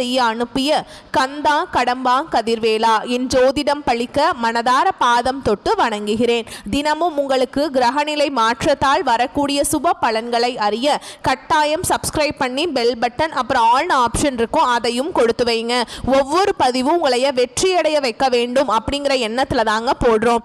செய்ய அனுப்பிய கந்தா கடம்பா கதிர்வேலா என் ஜோதிடம் பழிக்க மனதார பாதம் தொட்டு வணங்குகிறேன். தினமும் உங்களுக்கு கிரகநிலை மாற்றத்தால் வரக்கூடிய சுப பலன்களை அறிய கட்டாயம் சப்ஸ்கிரைப் பண்ணி பெல் பட்டன் அப்புறம் ஆல் ஆப்ஷன் இருக்கும் அதையும் கொடுத்து வைங்க. ஒவ்வொரு பதிவும் உங்களைய வெற்றியடைய வைக்க வேண்டும் அப்படிங்கிற எண்ணத்துல தாங்க போடுறோம்.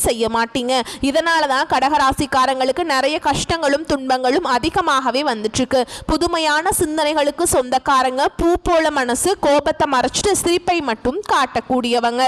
செய்ய மாட்டீங்க இதனால தான் கடகராசிக்காரங்களுக்கு நிறைய கஷ்டங்களும் துன்பங்களும் அதிகமாகவே வந்துட்டு இருக்கு புதுமையான சிந்தனைகளுக்கு சொந்தக்காரங்க பூ போல மனசு கோபத்தை மறைச்சிட்டு சிரிப்பை மட்டும் காட்டக்கூடியவங்க.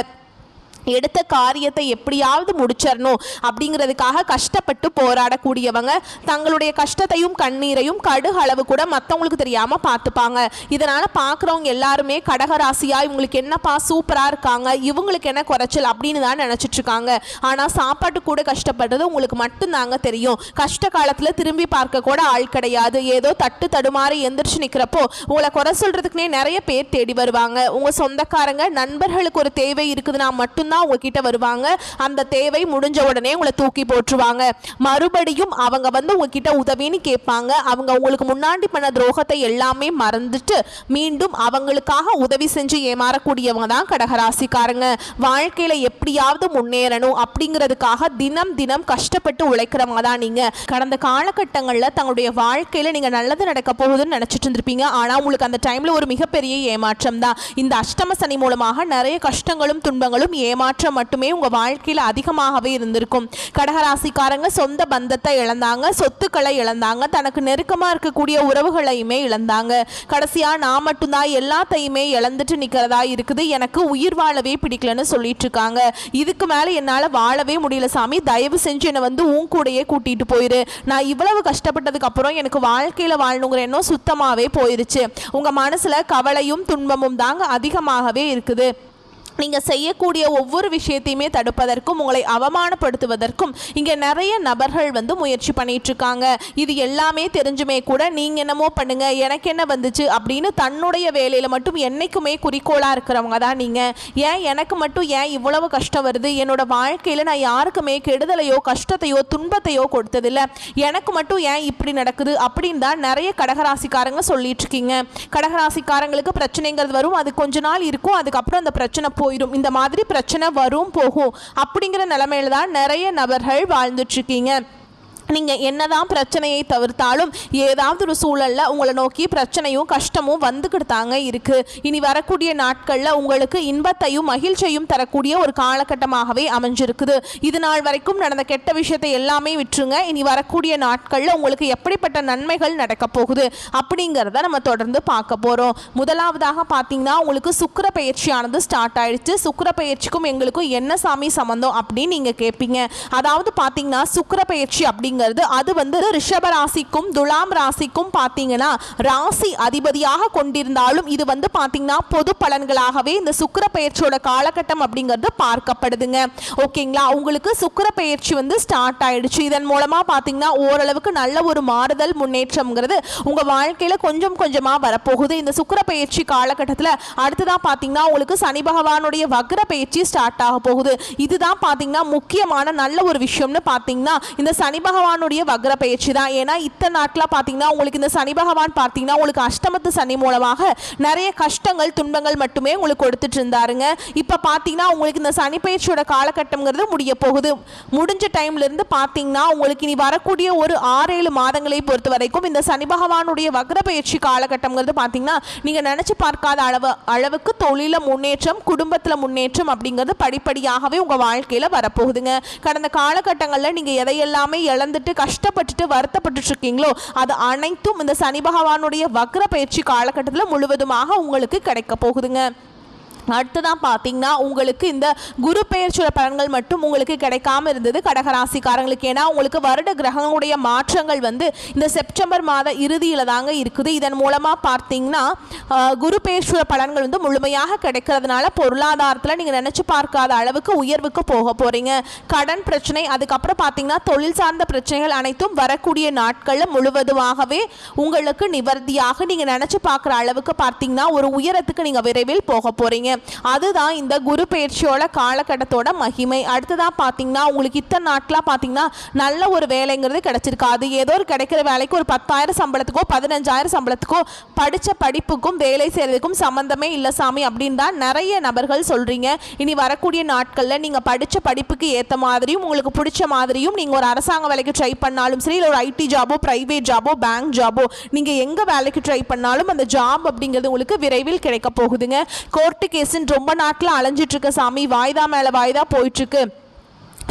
எடுத்த காரியத்தை எப்படியாவது முடிச்சிடணும் அப்படிங்கிறதுக்காக கஷ்டப்பட்டு போராடக்கூடியவங்க தங்களுடைய கஷ்டத்தையும் கண்ணீரையும் கடுகு அளவு கூட மற்றவங்களுக்கு தெரியாமல் பார்த்துப்பாங்க. இதனால் பார்க்குறவங்க எல்லாருமே கடகராசியாக இவங்களுக்கு என்னப்பா சூப்பராக இருக்காங்க இவங்களுக்கு என்ன குறைச்சல் அப்படின்னு தான் நினச்சிட்ருக்காங்க ஆனால் சாப்பாட்டு கூட கஷ்டப்படுறது உங்களுக்கு மட்டும்தாங்க தெரியும். கஷ்ட காலத்தில் திரும்பி பார்க்க கூட ஆள் கிடையாது. ஏதோ தட்டு தடுமாறி எந்திரிச்சு நிற்கிறப்போ உங்களை குறை சொல்கிறதுக்குனே நிறைய பேர் தேடி வருவாங்க. உங்கள் சொந்தக்காரங்க நண்பர்களுக்கு ஒரு தேவை இருக்குதுன்னா மட்டும்தான் உங்ககிட்ட வருவாங்க. அந்த தேவை முடிஞ்ச உடனே உங்களை தூக்கி போட்டுருவாங்க. மறுபடியும் அவங்க வந்து உங்ககிட்ட உதவின்னு கேட்பாங்க. அவங்க உங்களுக்கு முன்னாடி பண்ண துரோகத்தை எல்லாமே மறந்துட்டு மீண்டும் அவங்களுக்காக உதவி செஞ்சு ஏமாறக்கூடியவங்க தான் கடகராசிக்காரங்க. வாழ்க்கையில எப்படியாவது முன்னேறணும் அப்படிங்கிறதுக்காக தினம் தினம் கஷ்டப்பட்டு உழைக்கிறவங்க தான் நீங்க. கடந்த காலகட்டங்களில் தங்களுடைய வாழ்க்கையில நீங்க நல்லது நடக்க போகுதுன்னு நினைச்சிட்டு இருந்திருப்பீங்க. ஆனா உங்களுக்கு அந்த டைம்ல ஒரு மிகப்பெரிய ஏமாற்றம் தான். இந்த அஷ்டம சனி மூலமாக நிறைய கஷ்டங்களும் துன்பங்களும் ஏமாற்றம் மட்டுமே உங்க வாழ்க்கையில அதிகமாகவே இருந்திருக்கும். கடகராசிக்காரங்க சொந்த பந்தத்தை இழந்தாங்க சொத்துக்களை இழந்தாங்க தனக்கு நெருக்கமா இருக்கக்கூடிய உறவுகளையுமே இழந்தாங்க. கடைசியா நான் மட்டும்தான் எல்லாத்தையுமே இழந்துட்டு நிக்கிறதா இருக்குது. எனக்கு உயிர் வாழவே பிடிக்கலன்னு சொல்லிட்டு இருக்காங்க. இதுக்கு மேல என்னால வாழவே முடியல சாமி. தயவு செஞ்சு என்னை வந்து உன் கூடயே கூட்டிட்டு போயிரு. நான் இவ்வளவு கஷ்டப்பட்டதுக்கு அப்புறம் எனக்கு வாழ்க்கையில வாழணுங்கிற எண்ணம் சுத்தமாவே போயிருச்சு. உங்க மனசுல கவலையும் துன்பமும் தாங்க அதிகமாகவே இருக்குது. நீங்கள் செய்யக்கூடிய ஒவ்வொரு விஷயத்தையுமே தடுப்பதற்கும் உங்களை அவமானப்படுத்துவதற்கும் இங்கே நிறைய நபர்கள் வந்து முயற்சி பண்ணிகிட்ருக்காங்க இது எல்லாமே தெரிஞ்சுமே கூட நீங்கள் என்னமோ பண்ணுங்கள் எனக்கு என்ன வந்துச்சு அப்படின்னு தன்னுடைய வேலையில் மட்டும் என்றைக்குமே குறிக்கோளாக இருக்கிறவங்க தான் நீங்கள் ஏன் எனக்கு மட்டும் ஏன் இவ்வளவு கஷ்டம் வருது? என்னோட வாழ்க்கையில் நான் யாருக்குமே கெடுதலையோ கஷ்டத்தையோ துன்பத்தையோ கொடுத்ததில்ல. எனக்கு மட்டும் ஏன் இப்படி நடக்குது அப்படின்னு தான் நிறைய கடகராசிக்காரங்க சொல்லிட்டு இருக்கீங்க கடகராசிக்காரங்களுக்கு பிரச்சனைங்கிறது வரும் அது கொஞ்ச நாள் இருக்கும் அதுக்கப்புறம் அந்த பிரச்சனை போயிடும். இந்த மாதிரி பிரச்சனை வரும் போகும். அப்படிங்கிற நிலமையில தான் நிறைய நபர்கள் வாழ்ந்துட்டு இருக்கீங்க. நீங்கள் என்னதான் பிரச்சனையை தவிர்த்தாலும் ஏதாவது ஒரு சூழலில் உங்களை நோக்கி பிரச்சனையும் கஷ்டமும் வந்துக்கிட்டு தாங்க இருக்குது இனி வரக்கூடிய நாட்களில் உங்களுக்கு இன்பத்தையும் மகிழ்ச்சியும் தரக்கூடிய ஒரு காலகட்டமாகவே அமைஞ்சிருக்குது. இது நாள் வரைக்கும் நடந்த கெட்ட விஷயத்தை எல்லாமே விட்டுருங்க. இனி வரக்கூடிய நாட்களில் உங்களுக்கு எப்படிப்பட்ட நன்மைகள் நடக்க போகுது அப்படிங்கிறத நம்ம தொடர்ந்து பார்க்க போகிறோம் முதலாவதாக பார்த்தீங்கன்னா உங்களுக்கு சுக்கிர பயிற்சியானது ஸ்டார்ட் ஆயிடுச்சு. சுக்கிர பயிற்சிக்கும் எங்களுக்கும் என்ன சாமி சம்மந்தம் அப்படின்னு நீங்கள் கேட்பீங்க அதாவது பார்த்தீங்கன்னா சுக்கிர பயிற்சி அப்படிங்கிறது. அது வந்து ரிஷப ராசிக்கும் துலாம் ராசிக்கும் பார்த்தீங்கன்னா ராசி அதிபதியாக கொண்டிருந்தாலும் இது வந்து பார்த்தீங்கன்னா பொது பலன்களாகவே இந்த சுக்கிர பயிற்சியோட காலகட்டம் அப்படிங்கிறது பார்க்கப்படுதுங்க. ஓகேங்களா? உங்களுக்கு சுக்கிர பயிற்சி வந்து ஸ்டார்ட் ஆயிடுச்சு. இதன் மூலமா பார்த்தீங்கன்னா ஓரளவுக்கு நல்ல ஒரு மாறுதல் முன்னேற்றம்ங்கிறது உங்க வாழ்க்கையில கொஞ்சம் கொஞ்சமா வரப்போகுது. இந்த சுக்கிர பயிற்சி காலகட்டத்தில் அடுத்ததாக பார்த்தீங்கன்னா உங்களுக்கு சனி பகவானுடைய வக்ர பயிற்சி ஸ்டார்ட் ஆக போகுது. இதுதான் பார்த்தீங்கன்னா முக்கியமான நல்ல ஒரு விஷயம்னு பார்த்தீங்கன்னா இந்த சனி பகவான் பகவானுடைய வக்ர பயிற்சி தான். ஏன்னா இத்தனை நாட்டில் பார்த்தீங்கன்னா உங்களுக்கு இந்த சனி பகவான் பார்த்தீங்கன்னா உங்களுக்கு அஷ்டமத்து சனி மூலமாக நிறைய கஷ்டங்கள் துன்பங்கள் மட்டுமே உங்களுக்கு கொடுத்துட்டு இருந்தாருங்க. இப்போ பார்த்தீங்கன்னா உங்களுக்கு இந்த சனி பயிற்சியோட காலகட்டம்ங்கிறது முடிய போகுது. முடிஞ்ச டைம்ல இருந்து பார்த்தீங்கன்னா உங்களுக்கு இனி வரக்கூடிய ஒரு ஆறு ஏழு மாதங்களை பொறுத்த வரைக்கும் இந்த சனி பகவானுடைய வக்ர பயிற்சி காலகட்டம்ங்கிறது பார்த்தீங்கன்னா நீங்கள் நினச்சி பார்க்காத அளவு அளவுக்கு தொழில முன்னேற்றம் குடும்பத்தில் முன்னேற்றம் அப்படிங்கிறது படிப்படியாகவே உங்கள் வாழ்க்கையில் வரப்போகுதுங்க. கடந்த காலகட்டங்களில் நீங்கள் எதையெல்லாமே இழந்து இழந்துட்டு கஷ்டப்பட்டுட்டு வருத்தப்பட்டுட்டு இருக்கீங்களோ அது அனைத்தும் இந்த சனி பகவானுடைய வக்ர பயிற்சி காலகட்டத்தில் முழுவதுமாக உங்களுக்கு கிடைக்க போகுதுங்க. அடுத்ததான் பார்த்தீங்கன்னா உங்களுக்கு இந்த குரு பெயர்ச்சியோட பலன்கள் மட்டும் உங்களுக்கு கிடைக்காம இருந்தது கடகராசிக்காரங்களுக்கு. ஏன்னா உங்களுக்கு வருட கிரகங்களுடைய மாற்றங்கள் வந்து இந்த செப்டம்பர் மாத இறுதியில் தாங்க இருக்குது. இதன் மூலமாக பார்த்தீங்கன்னா குரு பெயர்ச்சியோட பலன்கள் வந்து முழுமையாக கிடைக்கிறதுனால பொருளாதாரத்தில் நீங்கள் நினச்சி பார்க்காத அளவுக்கு உயர்வுக்கு போக போகிறீங்க கடன் பிரச்சனை அதுக்கப்புறம் பார்த்தீங்கன்னா தொழில் சார்ந்த பிரச்சனைகள் அனைத்தும் வரக்கூடிய நாட்களில் முழுவதுமாகவே உங்களுக்கு நிவர்த்தியாக நீங்கள் நினச்சி பார்க்குற அளவுக்கு பார்த்தீங்கன்னா ஒரு உயரத்துக்கு நீங்கள் விரைவில் போக போகிறீங்க அதுதான் இந்த குரு பயிற்சியோட காலகட்டத்தோட மகிமை. அடுத்ததாக பார்த்தீங்கன்னா உங்களுக்கு இத்தனை நாட்களாக பார்த்தீங்கன்னா நல்ல ஒரு வேலைங்கிறது கிடைச்சிருக்காது ஏதோ ஒரு கிடைக்கிற வேலைக்கு ஒரு பத்தாயிரம் சம்பளத்துக்கோ பதினஞ்சாயிரம் சம்பளத்துக்கோ படித்த படிப்புக்கும் வேலை செய்கிறதுக்கும் சம்மந்தமே இல்லை சாமி அப்படின்னு தான் நிறைய நபர்கள் சொல்கிறீங்க இனி வரக்கூடிய நாட்களில் நீங்கள் படித்த படிப்புக்கு ஏற்ற மாதிரியும் உங்களுக்கு பிடிச்ச மாதிரியும் நீங்கள் ஒரு அரசாங்க வேலைக்கு ட்ரை பண்ணாலும் சரி இல்லை ஒரு ஐடி ஜாபோ ப்ரைவேட் ஜாபோ பேங்க் ஜாபோ நீங்கள் எங்கே வேலைக்கு ட்ரை பண்ணாலும் அந்த ஜாப் அப்படிங்கிறது உங்களுக்கு விரைவில் கிடைக்க போகுதுங்க. கோர்ட்டு கேஸுன்னு ரொம்ப நாட்கள் அலைஞ்சிட்டு இருக்க சாமி வாய்தா மேலே வாய்தா போயிட்டுருக்கு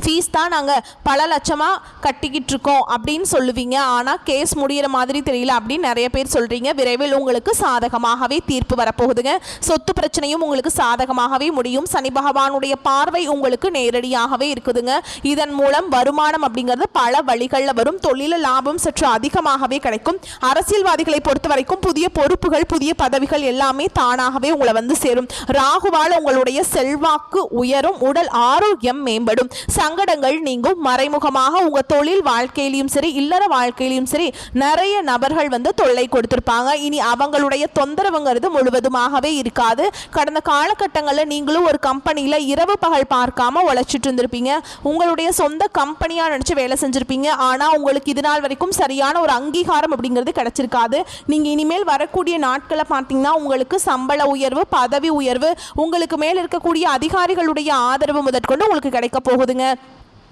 ஃபீஸ் தான் நாங்கள் பல லட்சமாக கட்டிக்கிட்டு இருக்கோம் அப்படின்னு சொல்லுவீங்க. ஆனால் கேஸ் முடியிற மாதிரி தெரியல அப்படின்னு நிறைய பேர் சொல்கிறீங்க விரைவில் உங்களுக்கு சாதகமாகவே தீர்ப்பு வரப்போகுதுங்க. சொத்து பிரச்சனையும் உங்களுக்கு சாதகமாகவே முடியும். சனி பகவானுடைய பார்வை உங்களுக்கு நேரடியாகவே இருக்குதுங்க. இதன் மூலம் வருமானம் அப்படிங்கிறது பல வழிகளில் வரும். தொழில லாபம் சற்று அதிகமாகவே கிடைக்கும். அரசியல்வாதிகளை பொறுத்த வரைக்கும் புதிய பொறுப்புகள் புதிய பதவிகள் எல்லாமே தானாகவே உங்களை வந்து சேரும். ராகுவால் உங்களுடைய செல்வாக்கு உயரும். உடல் ஆரோக்கியம் மேம்படும். சங்கடங்கள் நீங்கும். மறைமுகமாக உங்க தொழில் வாழ்க்கையிலையும் சரி இல்லற வாழ்க்கையிலையும் சரி நிறைய நபர்கள் வந்து தொல்லை கொடுத்திருப்பாங்க. இனி அவங்களுடைய தொந்தரவுங்கிறது முழுவதுமாகவே இருக்காது. கடந்த காலகட்டங்களில் நீங்களும் ஒரு கம்பெனியில் இரவு பகல் பார்க்காம உழைச்சிட்டு இருந்திருப்பீங்க. உங்களுடைய சொந்த கம்பெனியாக நினச்சி வேலை செஞ்சுருப்பீங்க. ஆனால் உங்களுக்கு இது நாள் வரைக்கும் சரியான ஒரு அங்கீகாரம் அப்படிங்கிறது கிடைச்சிருக்காது. நீங்கள் இனிமேல் வரக்கூடிய நாட்களை பார்த்தீங்கன்னா உங்களுக்கு சம்பள உயர்வு பதவி உயர்வு உங்களுக்கு மேல் இருக்கக்கூடிய அதிகாரிகளுடைய ஆதரவு முதற்கொண்டு உங்களுக்கு கிடைக்க போகுதுங்க.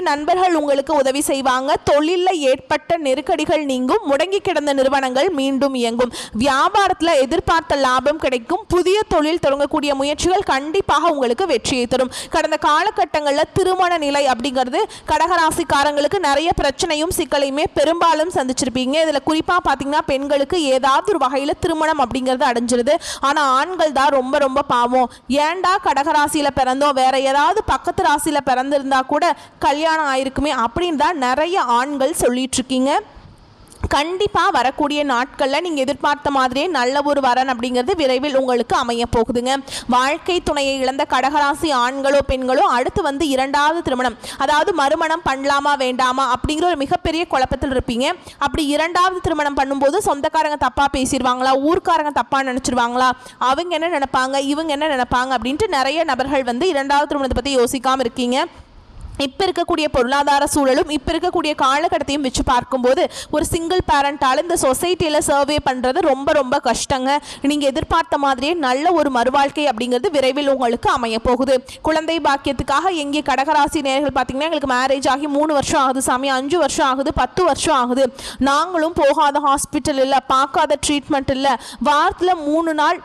நண்பர்கள் உங்களுக்கு உதவி செய்வாங்க. தொழிலில் ஏற்பட்ட நெருக்கடிகள் நீங்கும். முடங்கி கிடந்த நிறுவனங்கள் மீண்டும் இயங்கும். வியாபாரத்தில் எதிர்பார்த்த லாபம் கிடைக்கும். புதிய தொழில் தொடங்கக்கூடிய முயற்சிகள் கண்டிப்பாக உங்களுக்கு வெற்றியை தரும். கடந்த காலகட்டங்களில் திருமண நிலை அப்படிங்கிறது கடகராசிக்காரங்களுக்கு நிறைய பிரச்சனையும் சிக்கலையுமே பெரும்பாலும் சந்திச்சிருப்பீங்க. இதில் குறிப்பாக பார்த்தீங்கன்னா பெண்களுக்கு ஏதாவது ஒரு வகையில் திருமணம் அப்படிங்கிறது அடைஞ்சிருது. ஆனால் ஆண்கள் தான் ரொம்ப ரொம்ப பாவம். ஏண்டா கடகராசியில் பிறந்தோம்? வேற ஏதாவது பக்கத்து ராசியில் பிறந்திருந்தா கூட கல்யாணம் கல்யாணம் ஆயிருக்குமே அப்படின்னு தான் நிறைய ஆண்கள் சொல்லிட்டு இருக்கீங்க கண்டிப்பாக வரக்கூடிய நாட்களில் நீங்கள் எதிர்பார்த்த மாதிரியே நல்ல ஒரு வரன் அப்படிங்கிறது விரைவில் உங்களுக்கு அமைய போகுதுங்க. வாழ்க்கை துணையை இழந்த கடகராசி ஆண்களோ பெண்களோ அடுத்து வந்து இரண்டாவது திருமணம் அதாவது மறுமணம் பண்ணலாமா வேண்டாமா அப்படிங்கிற ஒரு மிகப்பெரிய குழப்பத்தில் இருப்பீங்க. அப்படி இரண்டாவது திருமணம் பண்ணும்போது சொந்தக்காரங்க தப்பாக பேசிடுவாங்களா ஊர்க்காரங்க தப்பாக நினச்சிருவாங்களா அவங்க என்ன நினைப்பாங்க இவங்க என்ன நினைப்பாங்க அப்படின்ட்டு நிறைய நபர்கள் வந்து இரண்டாவது திருமணத்தை பற்றி யோசிக்காமல் இருக்கீங்க. இப்போ இருக்கக்கூடிய பொருளாதார சூழலும் இப்போ இருக்கக்கூடிய காலகட்டத்தையும் வச்சு பார்க்கும்போது ஒரு சிங்கிள் பேரண்டால் இந்த சொசைட்டியில் சர்வே பண்ணுறது ரொம்ப ரொம்ப கஷ்டங்க. நீங்கள் எதிர்பார்த்த மாதிரியே நல்ல ஒரு மறுவாழ்க்கை அப்படிங்கிறது விரைவில் உங்களுக்கு அமைய போகுது. குழந்தை பாக்கியத்துக்காக எங்கே கடகராசி நேர்கள் பார்த்தீங்கன்னா எங்களுக்கு மேரேஜ் ஆகி மூணு வருஷம் ஆகுது சாமி அஞ்சு வருஷம் ஆகுது பத்து வருஷம் ஆகுது. நாங்களும் போகாத ஹாஸ்பிட்டல் இல்லை பார்க்காத ட்ரீட்மெண்ட் இல்லை. வாரத்தில் மூணு நாள்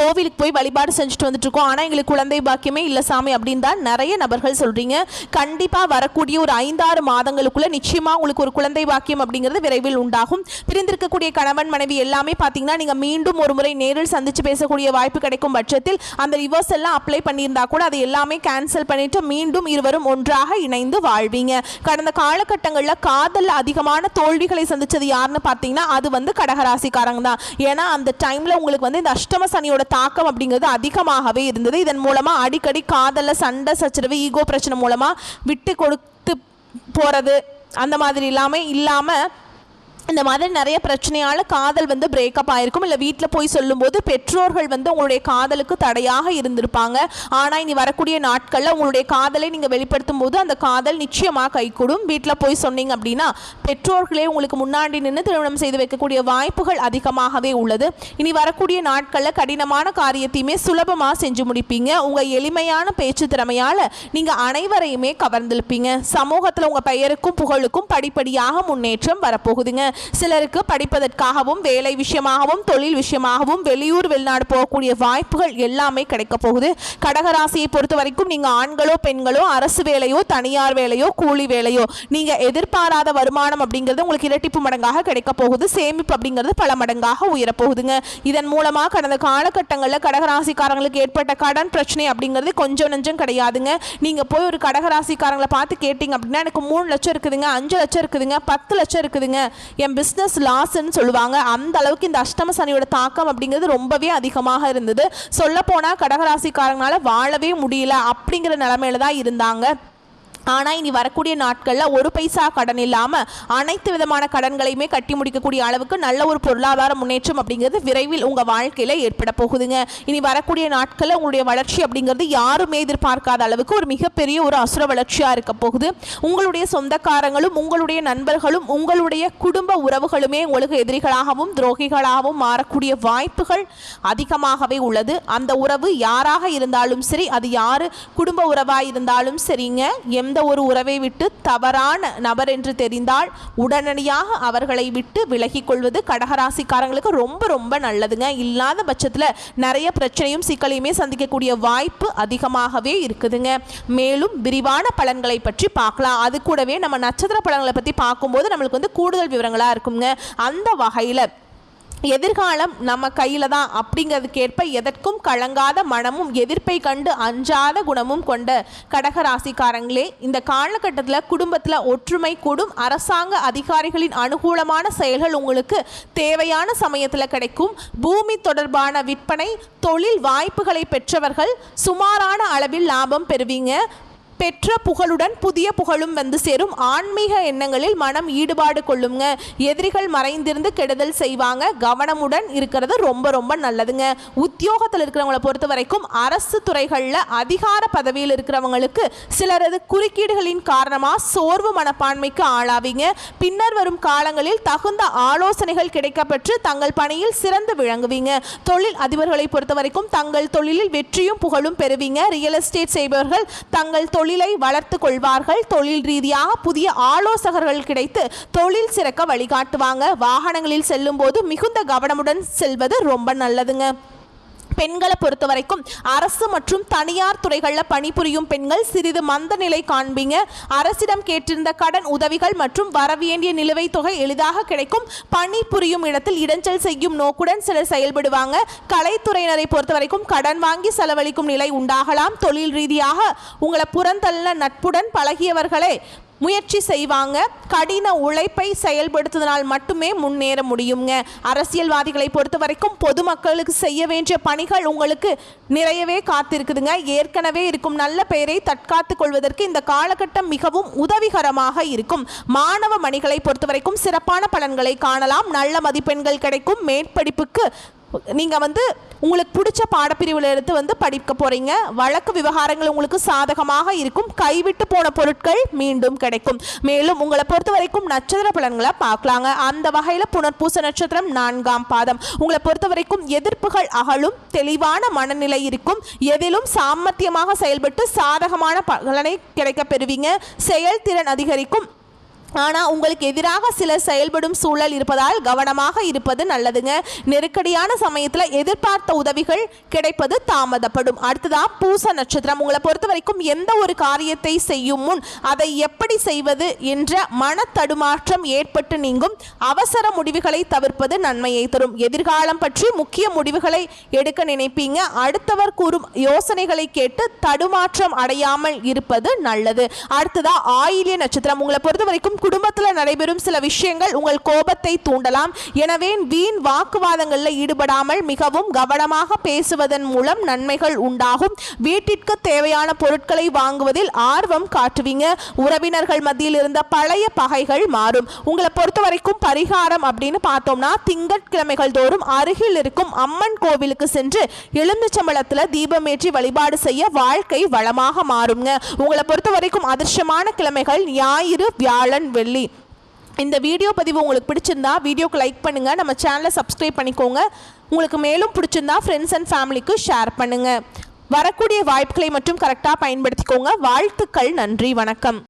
கோவிலுக்கு போய் வழிபாடு செஞ்சுட்டு வந்துட்டு இருக்கோம் ஆனால் எங்களுக்கு குழந்தை பாக்கியமே இல்லை சாமி அப்படின்னு தான் நிறைய நபர்கள் சொல்கிறீங்க கண்டிப்பாக வரக்கூடிய ஒரு ஐந்தாறு மாதங்களுக்குள்ள நிச்சயமாக உங்களுக்கு ஒரு குழந்தை பாக்கியம் அப்படிங்கிறது விரைவில் உண்டாகும். பிரிந்திருக்கக்கூடிய கணவன் மனைவி எல்லாமே பார்த்தீங்கன்னா நீங்கள் மீண்டும் ஒரு முறை நேரில் சந்தித்து பேசக்கூடிய வாய்ப்பு கிடைக்கும் பட்சத்தில் அந்த ரிவர்ஸ் எல்லாம் அப்ளை பண்ணியிருந்தா கூட அதை எல்லாமே கேன்சல் பண்ணிட்டு மீண்டும் இருவரும் ஒன்றாக இணைந்து வாழ்வீங்க. கடந்த காலகட்டங்களில் காதலில் அதிகமான தோல்விகளை சந்திச்சது யாருன்னு பார்த்தீங்கன்னா அது வந்து கடகராசிக்காரங்க தான். ஏன்னா அந்த டைமில் உங்களுக்கு வந்து இந்த அஷ்டம சனியோட தாக்கம் அப்படிங்கிறது அதிகமாகவே இருந்தது. இதன் மூலமாக அடிக்கடி காதலில் சண்டை சச்சரவு ஈகோ பிரச்சனை மூலமாக விட்டு கொடுத்து போகிறது அந்த மாதிரி இல்லாமல் இல்லாமல் இந்த மாதிரி நிறைய பிரச்சனையால் காதல் வந்து பிரேக்கப் ஆயிருக்கும். இல்லை வீட்டில் போய் சொல்லும்போது பெற்றோர்கள் வந்து உங்களுடைய காதலுக்கு தடையாக இருந்திருப்பாங்க. ஆனால் இனி வரக்கூடிய நாட்களில் உங்களுடைய காதலை நீங்கள் வெளிப்படுத்தும் போது அந்த காதல் நிச்சயமாக கைகூடும். வீட்டில் போய் சொன்னீங்க அப்படின்னா பெற்றோர்களே உங்களுக்கு முன்னாடி நின்று திருமணம் செய்து வைக்கக்கூடிய வாய்ப்புகள் அதிகமாகவே உள்ளது. இனி வரக்கூடிய நாட்களில் கடினமான காரியத்தையுமே சுலபமாக செஞ்சு முடிப்பீங்க. உங்கள் எளிமையான பேச்சு திறமையால் நீங்கள் அனைவரையுமே கவர்ந்திருப்பீங்க சமூகத்தில் உங்கள் பெயருக்கும் புகழுக்கும் படிப்படியாக முன்னேற்றம் வரப்போகுதுங்க. சிலருக்கு படிப்பதற்காகவும் வேலை விஷயமாகவும் தொழில் விஷயமாகவும் வெளியூர் வெளிநாடு போகக்கூடிய வாய்ப்புகள் எல்லாமே கிடைக்க போகுது. கடகராசியை பொறுத்த வரைக்கும் நீங்கள் ஆண்களோ பெண்களோ அரசு வேலையோ தனியார் வேலையோ கூலி வேலையோ நீங்கள் எதிர்பாராத வருமானம் அப்படிங்கிறது உங்களுக்கு இரட்டிப்பு மடங்காக கிடைக்க போகுது. சேமிப்பு அப்படிங்கிறது பல மடங்காக உயரப்போகுதுங்க இதன் மூலமாக கடந்த காலகட்டங்களில் கடகராசிக்காரங்களுக்கு ஏற்பட்ட கடன் பிரச்சனை அப்படிங்கிறது கொஞ்சம் நெஞ்சம் கிடையாதுங்க. நீங்கள் போய் ஒரு கடகராசிக்காரங்களை பார்த்து கேட்டிங்க அப்படின்னா எனக்கு மூணு லட்சம் இருக்குதுங்க அஞ்சு லட்சம் இருக்குதுங்க பத்து லட்சம் இருக்குதுங்க. என் பிஸ்னஸ் லாஸ்ன்னு சொல்லுவாங்க. அந்த அளவுக்கு இந்த அஷ்டம சனியோட தாக்கம் அப்படிங்கிறது ரொம்பவே அதிகமாக இருந்தது. சொல்லப்போனால் கடகராசிக்காரங்களால வாழவே முடியல அப்படிங்கிற நிலமையில தான் இருந்தாங்க. ஆனால் இனி வரக்கூடிய நாட்களில் ஒரு பைசா கடன் இல்லாமல் அனைத்து விதமான கடன்களையுமே கட்டி முடிக்கக்கூடிய அளவுக்கு நல்ல ஒரு பொருளாதார முன்னேற்றம் அப்படிங்கிறது விரைவில் உங்கள் வாழ்க்கையில் ஏற்பட போகுதுங்க. இனி வரக்கூடிய நாட்களில் உங்களுடைய வளர்ச்சி அப்படிங்கிறது யாருமே எதிர்பார்க்காத அளவுக்கு ஒரு மிகப்பெரிய ஒரு அசுர வளர்ச்சியாக இருக்க போகுது. உங்களுடைய சொந்தக்காரங்களும் உங்களுடைய நண்பர்களும் உங்களுடைய குடும்ப உறவுகளுமே உங்களுக்கு எதிரிகளாகவும் துரோகிகளாகவும் மாறக்கூடிய வாய்ப்புகள் அதிகமாகவே உள்ளது. அந்த உறவு யாராக இருந்தாலும் சரி அது யார் குடும்ப உறவாக இருந்தாலும் சரிங்க அந்த ஒரு உறவை விட்டு தவறான நபர் என்று தெரிந்தால் உடனடியாக அவர்களை விட்டு விலகிக் கொள்வது கடகராசிக்காரங்களுக்கு ரொம்ப ரொம்ப நல்லதுங்க. இல்லாத பட்சத்தில் நிறைய பிரச்சனையும் சிக்கலையுமே சந்திக்கக்கூடிய வாய்ப்பு அதிகமாகவே இருக்குதுங்க. மேலும் விரிவான பலன்களை பற்றி பார்க்கலாம். அது கூடவே நம்ம நட்சத்திர பலன்களை பற்றி பார்க்கும்போது நம்மளுக்கு வந்து கூடுதல் விவரங்களாக இருக்குங்க. அந்த வகையில் எதிர்காலம் நம்ம கையில் தான் அப்படிங்கிறதுக்கேற்ப எதற்கும் கலங்காத மனமும் எதிர்ப்பை கண்டு அஞ்சாத குணமும் கொண்ட கடகராசிக்காரங்களே இந்த காலகட்டத்தில் குடும்பத்தில் ஒற்றுமை கூடும் அரசாங்க அதிகாரிகளின் அனுகூலமான செயல்கள் உங்களுக்கு தேவையான சமயத்தில் கிடைக்கும். பூமி தொடர்பான விற்பனை தொழில் வாய்ப்புகளை பெற்றவர்கள் சுமாரான அளவில் லாபம் பெறுவீங்க. பெற்ற புகழுடன் புதிய புகழும் வந்து சேரும். ஆன்மீக எண்ணங்களில் மனம் ஈடுபாடு கொள்ளுங்க. எதிரிகள் மறைந்திருந்து கெடுதல் செய்வாங்க. கவனமுடன் இருக்கிறது ரொம்ப ரொம்ப நல்லதுங்க. உத்தியோகத்தில் இருக்கிறவங்கள பொறுத்த வரைக்கும் அரசு துறைகளில் அதிகார பதவியில் இருக்கிறவங்களுக்கு சிலரது குறுக்கீடுகளின் காரணமாக சோர்வு மனப்பான்மைக்கு ஆளாவீங்க. பின்னர் வரும் காலங்களில் தகுந்த ஆலோசனைகள் கிடைக்கப்பெற்று தங்கள் பணியில் சிறந்து விளங்குவீங்க. தொழில் அதிபர்களை பொறுத்த வரைக்கும் தங்கள் தொழிலில் வெற்றியும் புகழும் பெறுவீங்க. ரியல் எஸ்டேட் செய்பவர்கள் தங்கள் தொழில் வளர்த்து கொள்வார்கள். தொழில் ரீதியாக புதிய ஆலோசகர்கள் கிடைத்து தொழில் சிறக்க வழிகாட்டுவாங்க. வாகனங்களில் செல்லும் போது மிகுந்த கவனமுடன் செல்வது ரொம்ப நல்லதுங்க. பெண்களை பொறுத்த வரைக்கும் அரசு மற்றும் தனியார் துறைகளில் பணிபுரியும் பெண்கள் சிறிது மந்த நிலை காண்பீங்க. அரசிடம் கேட்டிருந்த கடன் உதவிகள் மற்றும் வரவேண்டிய நிலுவைத் தொகை எளிதாக கிடைக்கும். பணிபுரியும் இடத்தில் இடைஞ்சல் செய்யும் நோக்குடன் சிலர் செயல்படுவாங்க. கலைத்துறையினரை பொறுத்த வரைக்கும் கடன் வாங்கி செலவழிக்கும் நிலை உண்டாகலாம். தொழில் ரீதியாக உங்களை புறந்தள்ள நட்புடன் பழகியவர்களே முயற்சி செய்வாங்க. கடின உழைப்பை செயல்படுத்துவதனால் மட்டுமே முன்னேற முடியுங்க. அரசியல்வாதிகளை பொறுத்த வரைக்கும் பொதுமக்களுக்கு செய்ய வேண்டிய பணிகள் உங்களுக்கு நிறையவே காத்திருக்குதுங்க. ஏற்கனவே இருக்கும் நல்ல பெயரை தற்காத்து கொள்வதற்கு இந்த காலகட்டம் மிகவும் உதவிகரமாக இருக்கும். மாணவ மணிகளை பொறுத்த வரைக்கும் சிறப்பான பலன்களை காணலாம். நல்ல மதிப்பெண்கள் கிடைக்கும். மேற்படிப்புக்கு நீங்கள் வந்து உங்களுக்கு பிடிச்ச பாடப்பிரிவில் எடுத்து வந்து படிக்க போகிறீங்க வழக்கு விவகாரங்கள் உங்களுக்கு சாதகமாக இருக்கும். கைவிட்டு போன பொருட்கள் மீண்டும் கிடைக்கும். மேலும் உங்களை பொறுத்த வரைக்கும் நட்சத்திர பலன்களை பார்க்கலாங்க. அந்த வகையில் புனர்பூச நட்சத்திரம் நான்காம் பாதம். உங்களை பொறுத்த வரைக்கும் எதிர்ப்புகள் அகலும். தெளிவான மனநிலை இருக்கும். எதிலும் சாமர்த்தியமாக செயல்பட்டு சாதகமான பலனை கிடைக்க பெறுவீங்க. செயல்திறன் அதிகரிக்கும். ஆனால் உங்களுக்கு எதிராக சிலர் செயல்படும் சூழல் இருப்பதால் கவனமாக இருப்பது நல்லதுங்க. நெருக்கடியான சமயத்தில் எதிர்பார்த்த உதவிகள் கிடைப்பது தாமதப்படும். அடுத்ததா பூச நட்சத்திரம். உங்களை பொறுத்த வரைக்கும் எந்த ஒரு காரியத்தை செய்யும் முன் அதை எப்படி செய்வது என்ற மன தடுமாற்றம் ஏற்பட்டு நீங்கும். அவசர முடிவுகளை தவிர்ப்பது நன்மையை தரும். எதிர்காலம் பற்றி முக்கிய முடிவுகளை எடுக்க நினைப்பீங்க. அடுத்தவர் கூறும் யோசனைகளை கேட்டு தடுமாற்றம் அடையாமல் இருப்பது நல்லது. அடுத்ததா ஆயிலிய நட்சத்திரம். உங்களை பொறுத்த வரைக்கும் குடும்பத்தில் நடைபெறும் சில விஷயங்கள் உங்கள் கோபத்தை தூண்டலாம். எனவே வீண் வாக்குவாதங்களில் ஈடுபடாமல் மிகவும் கவனமாக பேசுவதன் மூலம் நன்மைகள் உண்டாகும். வீட்டிற்கு தேவையான பொருட்களை வாங்குவதில் ஆர்வம் காட்டுவீங்க. உறவினர்கள் மத்தியில் இருந்த பழைய பகைகள் மாறும். உங்களை பொறுத்த வரைக்கும் பரிகாரம் அப்படின்னு பார்த்தோம்னா திங்கட்கிழமைகள் தோறும் அருகில் இருக்கும் அம்மன் கோவிலுக்கு சென்று எலுமிச்சம்பழத்தில் தீபமேற்றி வழிபாடு செய்ய வாழ்க்கை வளமாக மாறுங்க. உங்களை பொறுத்த வரைக்கும் அதிர்ஷ்டமான கிழமைகள் ஞாயிறு வியாழன் வெள்ளி. இந்த வீடியோ பதிவு உங்களுக்கு பிடிச்சிருந்தா வீடியோக்கு லைக் பண்ணுங்கள் நம்ம சேனலை சப்ஸ்கிரைப் பண்ணிக்கோங்க. உங்களுக்கு மேலும் பிடிச்சிருந்தா ஃப்ரெண்ட்ஸ் அண்ட் ஃபேமிலிக்கு ஷேர் பண்ணுங்கள் வரக்கூடிய வாய்ப்புகளை மட்டும் கரெக்டாக பயன்படுத்திக்கோங்க. வாழ்த்துக்கள் நன்றி வணக்கம்.